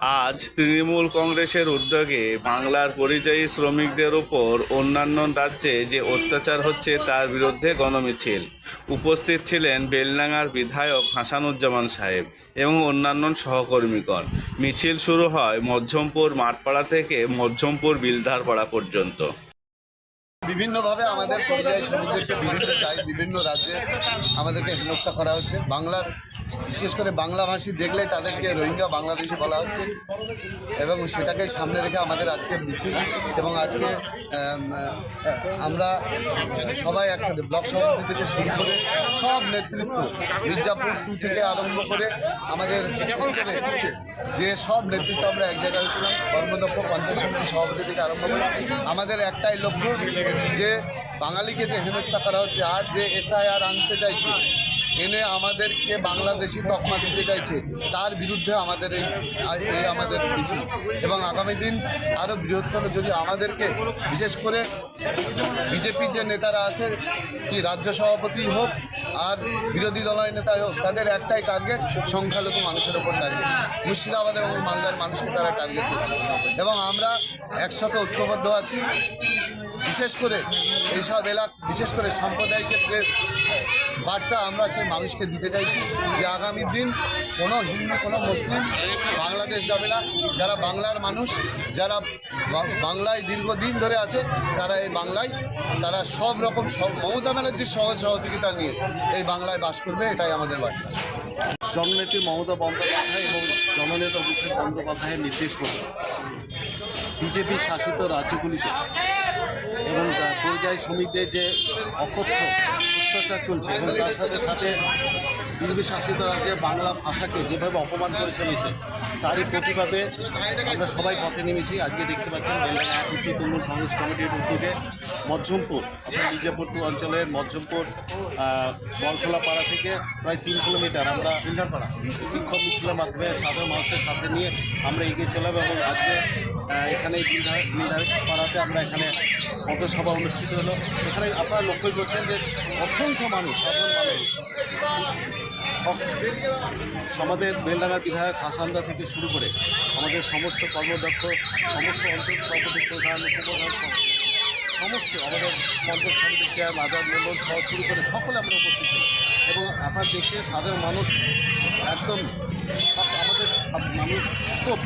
আজ তৃণমূল কংগ্রেসের উদ্যোগে বাংলার পরিযায়ী শ্রমিকদের ওপর অন্যান্য রাজ্যে যে অত্যাচার হচ্ছে তার বিরুদ্ধে গণমিছিল। উপস্থিত ছিলেন বেলডাঙ্গার বিধায়ক হাসানুজ্জামান সাহেব এবং অন্যান্য সহকর্মীগণ। মিছিল শুরু হয় মধ্যমপুর মাঠপাড়া থেকে মধ্যমপুর বিলধারপাড়া পর্যন্ত। বিভিন্নভাবে আমাদের পরিযায়ী শ্রমিকদেরকে বিভিন্ন বিভিন্ন রাজ্যে আমাদেরকে হেনস্থা করা হচ্ছে। বাংলার বিশেষ করে বাংলাভাষী দেখলেই তাদেরকে রোহিঙ্গা বাংলাদেশি বলা হচ্ছে এবং সেটাকে সামনে রেখে আমাদের আজকে মিছিল এবং আজকে আমরা সবাই একসাথে ব্লক সভাপতি থেকে শুরু করে সব নেতৃত্ব, মির্জাপুর টু থেকে আরম্ভ করে আমাদের যে সব নেতৃত্ব আমরা এক জায়গায় হয়েছিলাম, কর্মদক্ষ পঞ্চায়েত সমিতি সভাপতি থেকে আরম্ভ করে আমাদের একটাই লক্ষ্য যে বাঙালিকে যে হেনস্থা করা হচ্ছে আর যে এসআইআর আনতে চাইছে এনে আমাদেরকে বাংলাদেশি তকমা দিতে চাইছে, তার বিরুদ্ধে আমাদের এই এই আমাদের মিছিল। এবং আগামী দিন আরও বৃহত্তর যদি আমাদেরকে, বিশেষ করে বিজেপির যে নেতারা আছে কি রাজ্য সভাপতি হোক আর বিরোধী দলের নেতাই হোক, তাদের একটাই টার্গেট সংখ্যালঘু মানুষের ওপর টার্গেট মুর্শিদাবাদ এবং মালদার মানুষকে তারা টার্গেট করছে। এবং আমরা একসাথে ঐক্যবদ্ধ আছি। বিশেষ করে এইসব এলাকা বিশেষ করে সাম্প্রদায়িকের যে বার্তা আমরা সেই মানুষকে দিতে চাইছি যে আগামী দিন কোনো হিন্দু, কোনো মুসলিম বাংলাদেশ যাবে না। যারা বাংলার মানুষ, যারা বাংলায় দীর্ঘদিন ধরে আছে, তারা এই বাংলায়, তারা সব রকম সব মমতা ব্যানার্জির সহজ সহযোগিতা নিয়ে এই বাংলায় বাস করবে, এটাই আমাদের বার্তা। জননেত্রী মমতা বন্দ্যোপাধ্যায় এবং জননেতা অভিষেক বন্দ্যোপাধ্যায়ের নির্দেশ মতো বিজেপি শাসিত রাজ্যগুলিতে এবং পর্যায় পরিযায়ী শ্রমিকদের যে অকথ্য অত্যাচার চলছে এবং তার সাথে সাথে বিজেপি শাসিত রাজ্যে বাংলা ভাষাকে যেভাবে অপমান করে চলেছে তারই প্রতিবাদে আমরা সবাই পথে নেমেছি। আজকে দেখতে পাচ্ছেন বেলায় একটি তৃণমূল কংগ্রেস কমিটির উদ্যোগে মধ্যমপুর অর্থাৎ মির্জাপুর টু অঞ্চলের মধ্যমপুর আহ, বলখোলা পাড়া থেকে প্রায় তিন কিলোমিটার আমরা বিক্ষোভ মিছিলের মাধ্যমে সাধারণ মানুষের সাথে নিয়ে আমরা এগিয়ে চলাম এবং আজকে এখানে বিল্ডার পাড়াতে আমরা এখানে পথসভা অনুষ্ঠিত হলো। এখানে আপনারা লক্ষ্য করছেন যে অসংখ্য মানুষ সাধারণ মানুষ আমাদের বেলডাঙ্গার বিধায়ক হাসান্দা থেকে শুরু করে আমাদের সমস্ত কর্মদক্ষ, সমস্ত অঞ্চল সভাপতি প্রধান, উপপ্রধান, সমস্ত আমাদের পঞ্চায়েত সমিতির চেয়ার মাদার মন্ডল সহ শুরু করে সকলে আমরা উপস্থিত ছিলাম। এবং আপনার দেখে সাধারণ মানুষ একদম আমাদের মানুষ খুব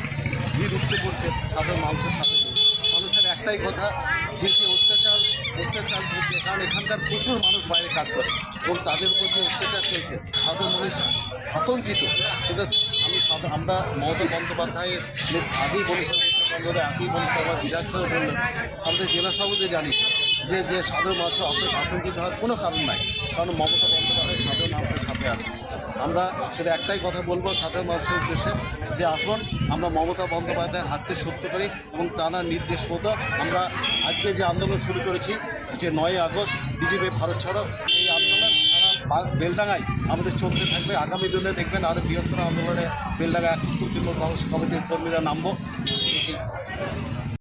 ভিড় উঠতে পড়ছে সাধারণ মানুষের সাথে। মানুষের একটাই কথা, যে যে অত্যাচার অত্যাচার চলছে কারণ এখানকার প্রচুর মানুষ বাইরে কাজ করে এবং তাদের উপর যে অত্যাচার চলছে সাধারণ মানুষ আতঙ্কিত। কিন্তু আমি আমরা মমতা বন্দ্যোপাধ্যায়ের আগেই বলেছেন বন্দ্যোপাধ্যায় আগেই বলেছেন আমার সাহেব বললেন আমাদের জেলা সভাপতি জানি যে যে সাধারণ মানুষের আতঙ্ক- আতঙ্কিত হওয়ার কোনো কারণ নাই, কারণ মমতা বন্দ্যোপাধ্যায় সাধারণ মানুষের সাথে আছে। আমরা সেটা একটাই কথা বলব সাধারণ মানুষের উদ্দেশ্যে যে আসুন, আমরা মমতা বন্দ্যোপাধ্যায়ের হাতকে সত্য করি এবং তার নির্দেশ মতো আমরা আজকে যে আন্দোলন শুরু করেছি, যে নয় আগস্ট বিজেপি ভারত ছাড়ো, এই আন্দোলন বেলডাঙ্গায় আমাদের চলতে থাকবে। আগামী দিনে দেখবেন আরও বৃহত্তর আন্দোলনে বেলডাঙ্গা এক তৃণমূল কংগ্রেস কমিটির কর্মীরা নামবো।